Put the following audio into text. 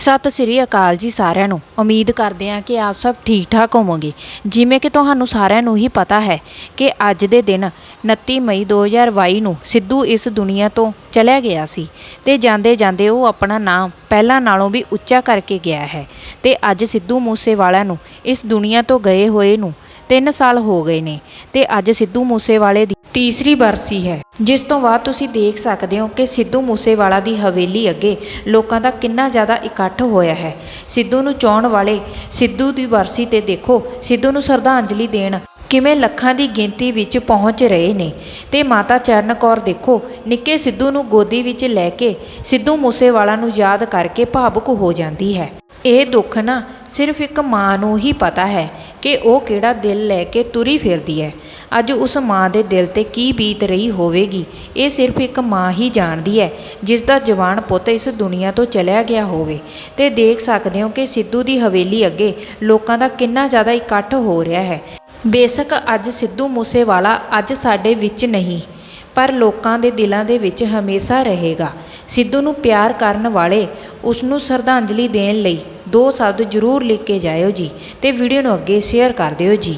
ਸਤਿ ਸ੍ਰੀ ਅਕਾਲ ਜੀ ਸਾਰਿਆਂ ਨੂੰ। ਉਮੀਦ ਕਰਦੇ ਹਾਂ ਕਿ ਆਪ ਸਭ ਠੀਕ ਠਾਕ ਹੋਵੋਗੇ। ਜਿਵੇਂ ਕਿ ਤੁਹਾਨੂੰ ਸਾਰਿਆਂ ਨੂੰ ਹੀ ਪਤਾ ਹੈ ਕਿ ਅੱਜ ਦੇ ਦਿਨ 29 ਮਈ 2022 ਨੂੰ ਸਿੱਧੂ ਇਸ ਦੁਨੀਆ ਤੋਂ ਚਲਿਆ ਗਿਆ ਸੀ ਤੇ ਜਾਂਦੇ ਜਾਂਦੇ ਉਹ ਆਪਣਾ ਨਾਮ ਪਹਿਲਾਂ ਨਾਲੋਂ ਵੀ ਉੱਚਾ ਕਰਕੇ ਗਿਆ ਹੈ ਤੇ ਅੱਜ ਸਿੱਧੂ ਮੂਸੇਵਾਲਾ ਨੂੰ ਇਸ ਦੁਨੀਆ ਤੋਂ ਗਏ ਹੋਏ ਨੂੰ 3 ਸਾਲ ਹੋ ਗਏ ਨੇ ਤੇ ਅੱਜ ਸਿੱਧੂ ਮੂਸੇਵਾਲੇ ਦੀ ਤੀਸਰੀ ਬਰਸੀ ਹੈ। ਜਿਸ ਤੋਂ ਬਾਅਦ ਤੁਸੀਂ ਦੇਖ ਸਕਦੇ ਹੋ ਕਿ ਸਿੱਧੂ ਮੂਸੇਵਾਲਾ ਦੀ ਹਵੇਲੀ ਅੱਗੇ ਲੋਕਾਂ ਦਾ ਕਿੰਨਾ ਜ਼ਿਆਦਾ ਇਕੱਠ ਹੋਇਆ ਹੈ। ਸਿੱਧੂ ਨੂੰ ਚਾਹਣ ਵਾਲੇ ਸਿੱਧੂ ਦੀ ਬਰਸੀ ਤੇ ਦੇਖੋ, ਸਿੱਧੂ ਨੂੰ ਸ਼ਰਧਾਂਜਲੀ ਦੇਣ ਕਿਵੇਂ ਲੱਖਾਂ ਦੀ ਗਿਣਤੀ ਵਿੱਚ ਪਹੁੰਚ ਰਹੇ ਨੇ। ਤੇ ਮਾਤਾ ਚਰਨ ਕੌਰ ਦੇਖੋ, ਨਿੱਕੇ ਸਿੱਧੂ ਨੂੰ ਗੋਦੀ ਵਿੱਚ ਲੈ ਕੇ ਸਿੱਧੂ ਮੂਸੇਵਾਲਾ ਨੂੰ ਯਾਦ ਕਰਕੇ ਭਾਵੁਕ ਹੋ ਜਾਂਦੀ ਹੈ। ਇਹ ਦੁੱਖ ਨਾ ਸਿਰਫ ਇੱਕ ਮਾਂ ਨੂੰ ਹੀ ਪਤਾ ਹੈ ਕਿ ਉਹ ਕਿਹੜਾ ਦਿਲ ਲੈ ਕੇ ਤੁਰੀ ਫਿਰਦੀ ਹੈ। ਅੱਜ ਉਸ ਮਾਂ ਦੇ ਦਿਲ ਤੇ ਕੀ ਬੀਤ ਰਹੀ ਹੋਵੇਗੀ, ਇਹ ਸਿਰਫ ਇੱਕ ਮਾਂ ਹੀ ਜਾਣਦੀ ਹੈ ਜਿਸ ਦਾ ਜਵਾਨ ਪੁੱਤ ਇਸ ਦੁਨੀਆ ਤੋਂ ਚਲਿਆ ਗਿਆ ਹੋਵੇ। ਤੇ ਦੇਖ ਸਕਦੇ ਹੋ ਕਿ ਸਿੱਧੂ ਦੀ ਹਵੇਲੀ ਅੱਗੇ ਲੋਕਾਂ ਦਾ ਕਿੰਨਾ ਜ਼ਿਆਦਾ ਇਕੱਠ ਹੋ ਰਿਹਾ ਹੈ। ਬੇਸ਼ੱਕ ਅੱਜ ਸਿੱਧੂ ਮੂਸੇਵਾਲਾ ਅੱਜ ਸਾਡੇ ਵਿੱਚ ਨਹੀਂ, ਪਰ ਲੋਕਾਂ ਦੇ ਦਿਲਾਂ ਦੇ ਵਿੱਚ ਹਮੇਸ਼ਾ ਰਹੇਗਾ। ਸਿੱਧੂ ਨੂੰ ਪਿਆਰ ਕਰਨ ਵਾਲੇ ਉਸ ਨੂੰ ਸ਼ਰਧਾਂਜਲੀ ਦੇਣ ਲਈ ਦੋ ਸ਼ਬਦ ਜ਼ਰੂਰ ਲਿਖ ਕੇ ਜਾਇਓ ਜੀ ਤੇ ਵੀਡੀਓ ਨੂੰ ਅੱਗੇ ਸ਼ੇਅਰ ਕਰ ਦਿਓ ਜੀ।